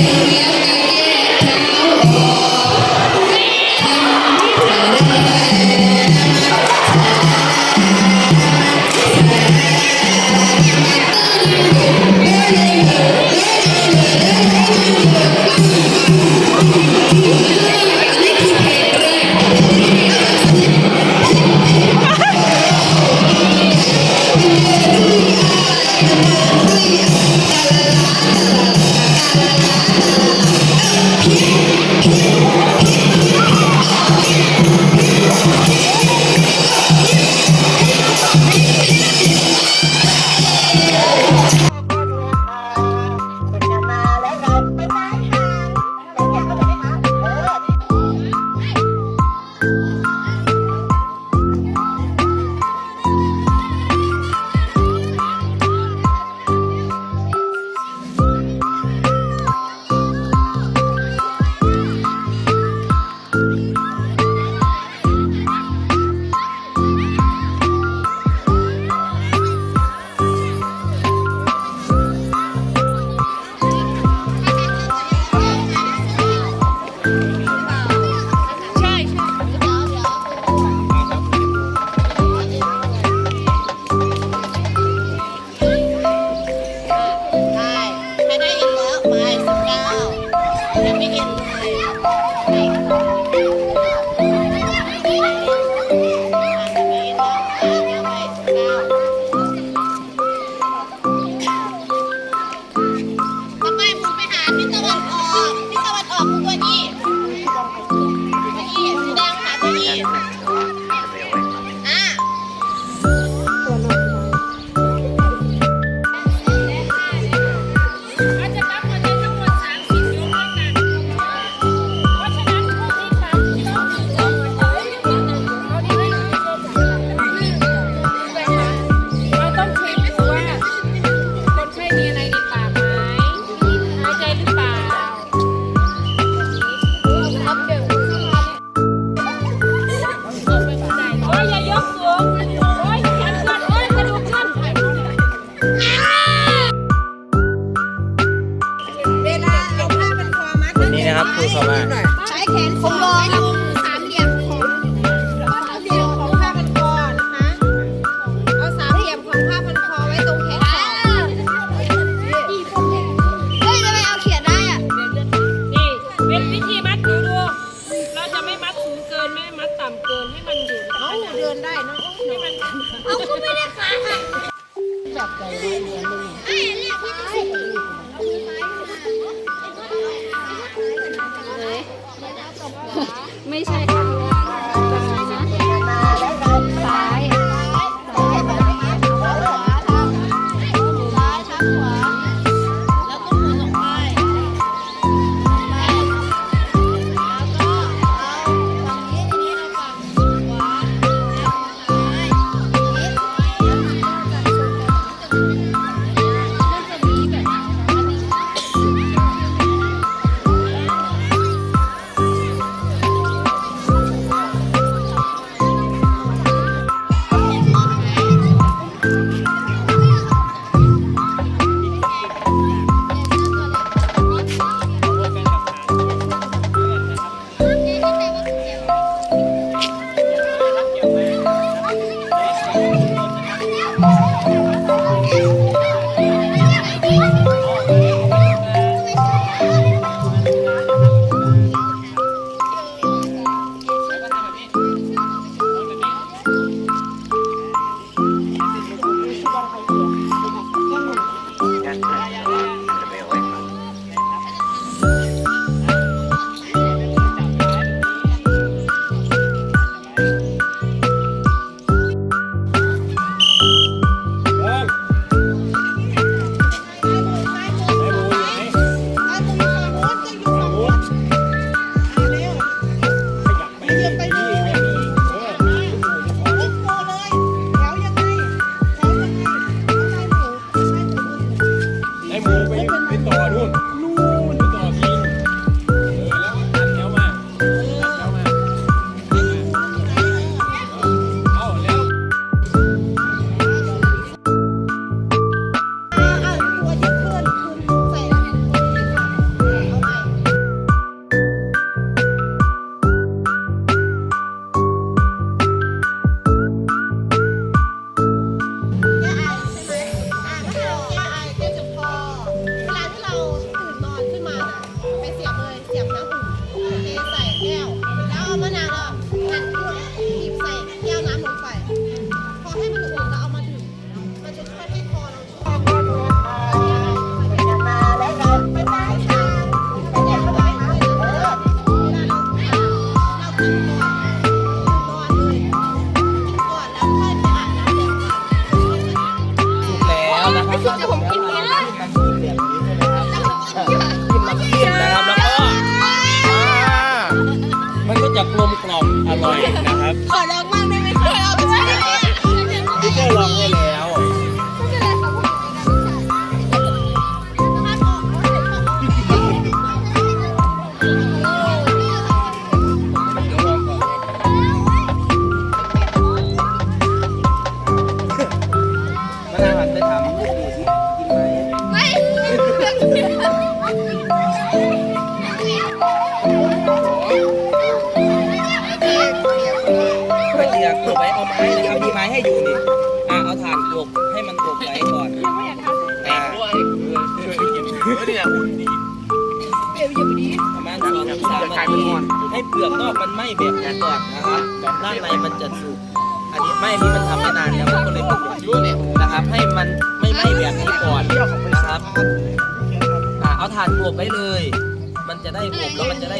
Hallelujah. เข้มาใช้แขนขงรอมลองสามเหลี่ยมของผ้าพันคอนะะเอาสามเหลี่ยมของผ้าพันคอไว้ตรงแขนสองเฮ้ไมเอาเขียนได้อะนี่วิธีมัดดูดู เราจะไม่มัดสูงเกินไม่มัดต่ำเกินให้มันอยู่เนาเดินได้เนาะให้มันเอาก็ไม่ได้ขาหับเลยเนี่ย แล้ว ร่อยนะครับ ขอลอง เรียกถูกไหมเอาไม้นะครับมีไม้ให้อยู่นี่อะเอาถ่านกบให้มันกบไว้ก่อนอ่าเนี่ยอุ่นดีประมาณสองถึงสามนาทีให้เปลือกนอกมันไหม้แบบนี้ก่อนนะครับด้านในมันจะสุกอันนี้ไหม้นี่มันทำไม่นานแล้วมันก็เลยเป็นแบบนี้นะครับ ให้มันไม่ไหม้แบบนี้ก่อนนะครับอ่าเอาถ่านกบไว้เลย มันจะได้อบแล้วมันจะได้